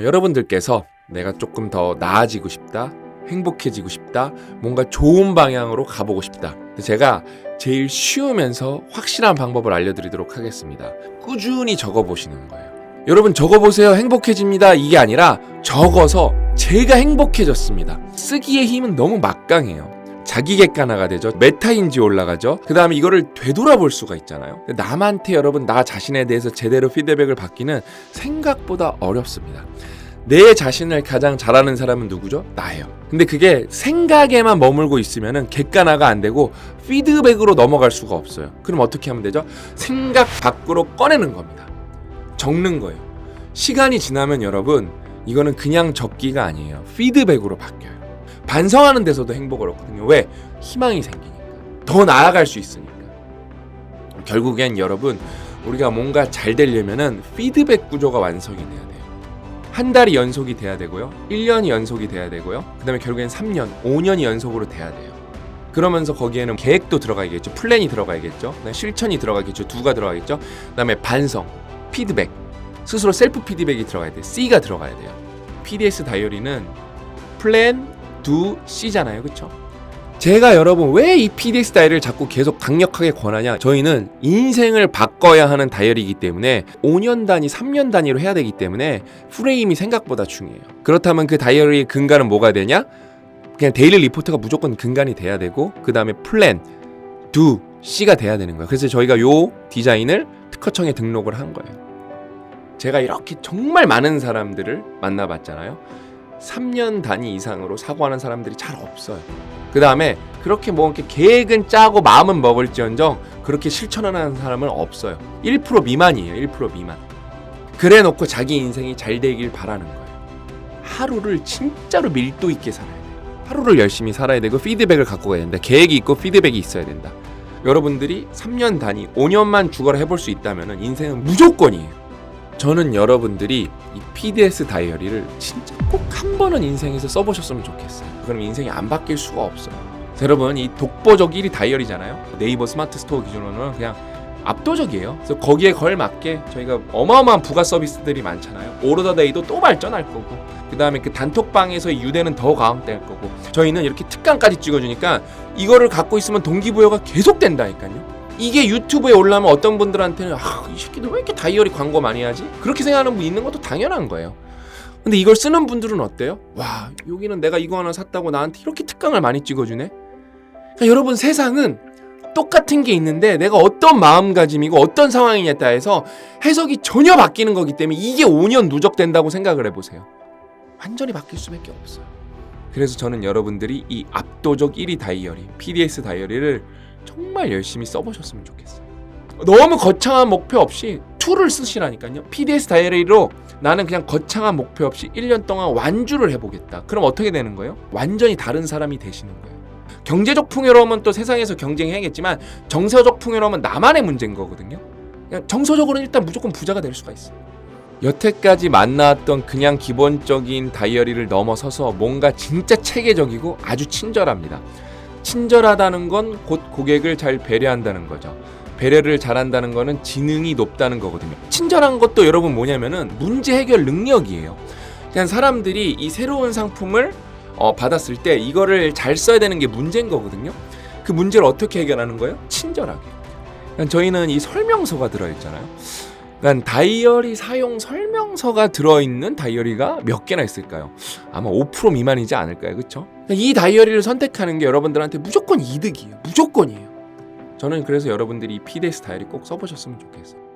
여러분들께서 내가 조금 더 나아지고 싶다, 행복해지고 싶다, 뭔가 좋은 방향으로 가보고 싶다. 제가 제일 쉬우면서 확실한 방법을 알려드리도록 하겠습니다. 꾸준히 적어보시는 거예요. 여러분 적어보세요. 행복해집니다. 이게 아니라 적어서 제가 행복해졌습니다. 쓰기의 힘은 너무 막강해요. 자기 객관화가 되죠. 메타인지 올라가죠. 그 다음에 이거를 되돌아볼 수가 있잖아요. 남한테 여러분 나 자신에 대해서 제대로 피드백을 받기는 생각보다 어렵습니다. 내 자신을 가장 잘하는 사람은 누구죠? 나예요. 근데 그게 생각에만 머물고 있으면은 객관화가 안 되고 피드백으로 넘어갈 수가 없어요. 그럼 어떻게 하면 되죠? 생각 밖으로 꺼내는 겁니다. 적는 거예요. 시간이 지나면 여러분 이거는 그냥 적기가 아니에요. 피드백으로 바뀌어요. 반성하는 데서도 행복을 얻거든요. 왜? 희망이 생기니까. 더 나아갈 수 있으니까. 결국엔 여러분 우리가 뭔가 잘 되려면은 피드백 구조가 완성이 돼야 돼요. 한 달이 연속이 돼야 되고요. 1년이 연속이 돼야 되고요. 그 다음에 결국엔 3년, 5년이 연속으로 돼야 돼요. 그러면서 거기에는 계획도 들어가야겠죠. 플랜이 들어가야겠죠. 실천이 들어가겠죠. 두가 들어가겠죠. 그 다음에 반성, 피드백. 스스로 셀프 피드백이 들어가야 돼요. C가 들어가야 돼요. PDS 다이어리는 플랜, 두, C잖아요. 그렇죠? 제가 여러분 왜 이 PDS 다이어리를 자꾸 계속 강력하게 권하냐? 저희는 인생을 바꿔야 하는 다이어리이기 때문에 5년 단위, 3년 단위로 해야 되기 때문에 프레임이 생각보다 중요해요. 그렇다면 그 다이어리의 근간은 뭐가 되냐? 그냥 데일리 리포트가 무조건 근간이 돼야 되고 그 다음에 플랜, 두, C가 돼야 되는 거예요. 그래서 저희가 요 디자인을 특허청에 등록을 한 거예요. 제가 이렇게 정말 많은 사람들을 만나봤잖아요. 3년 단위 이상으로 사고하는 사람들이 잘 없어요. 그 다음에 그렇게 뭐 이렇게 계획은 짜고 마음은 먹을지언정 그렇게 실천하는 사람은 없어요. 1% 미만이에요. 1% 미만. 그래 놓고 자기 인생이 잘 되길 바라는 거예요. 하루를 진짜로 밀도 있게 살아야 돼요. 하루를 열심히 살아야 되고 피드백을 갖고 가야 된다. 계획이 있고 피드백이 있어야 된다. 여러분들이 3년 단위, 5년만 죽어라 해볼 수 있다면 인생은 무조건이에요. 저는 여러분들이 이 PDS 다이어리를 진짜 꼭 한 번은 인생에서 써보셨으면 좋겠어요. 그럼 인생이 안 바뀔 수가 없어요. 자, 여러분 이 독보적 1위 다이어리잖아요. 네이버 스마트 스토어 기준으로는 그냥 압도적이에요. 그래서 거기에 걸맞게 저희가 어마어마한 부가 서비스들이 많잖아요. 오르더데이도 또 발전할 거고 그 다음에 그 단톡방에서의 유대는 더 강화될 거고 저희는 이렇게 특강까지 찍어주니까 이거를 갖고 있으면 동기부여가 계속 된다니까요. 이게 유튜브에 올라오면 어떤 분들한테는 아, 이 새끼들 왜 이렇게 다이어리 광고 많이 하지? 그렇게 생각하는 분 있는 것도 당연한 거예요. 근데 이걸 쓰는 분들은 어때요? 와, 여기는 내가 이거 하나 샀다고 나한테 이렇게 특강을 많이 찍어주네? 그러니까 여러분 세상은 똑같은 게 있는데 내가 어떤 마음가짐이고 어떤 상황이냐에 따라서 해석이 전혀 바뀌는 거기 때문에 이게 5년 누적된다고 생각을 해보세요. 완전히 바뀔 수밖에 없어요. 그래서 저는 여러분들이 이 압도적 1위 다이어리, PDS 다이어리를 정말 열심히 써보셨으면 좋겠어요. 너무 거창한 목표 없이 툴을 쓰시라니까요. PDS 다이어리로 나는 그냥 거창한 목표 없이 1년 동안 완주를 해보겠다. 그럼 어떻게 되는 거예요? 완전히 다른 사람이 되시는 거예요. 경제적 풍요로움은 또 세상에서 경쟁해야겠지만 정서적 풍요로움은 나만의 문제인 거거든요. 그냥 정서적으로는 일단 무조건 부자가 될 수가 있어요. 여태까지 만나왔던 그냥 기본적인 다이어리를 넘어서서 뭔가 진짜 체계적이고 아주 친절합니다. 친절하다는 건 곧 고객을 잘 배려한다는 거죠. 배려를 잘한다는 거는 지능이 높다는 거거든요. 친절한 것도 여러분 뭐냐면은 문제 해결 능력이에요. 그냥 사람들이 이 새로운 상품을 어, 받았을 때 이거를 잘 써야 되는 게 문제인 거거든요. 그 문제를 어떻게 해결하는 거예요? 친절하게. 저희는 이 설명서가 들어있잖아요. 그러니까 다이어리 사용 설명서가 들어있는 다이어리가 몇 개나 있을까요? 아마 5% 미만이지 않을까요? 그렇죠? 이 다이어리를 선택하는 게 여러분들한테 무조건 이득이에요. 무조건이에요. 저는 그래서 여러분들이 이 PDS 다이어리 꼭 써보셨으면 좋겠어요.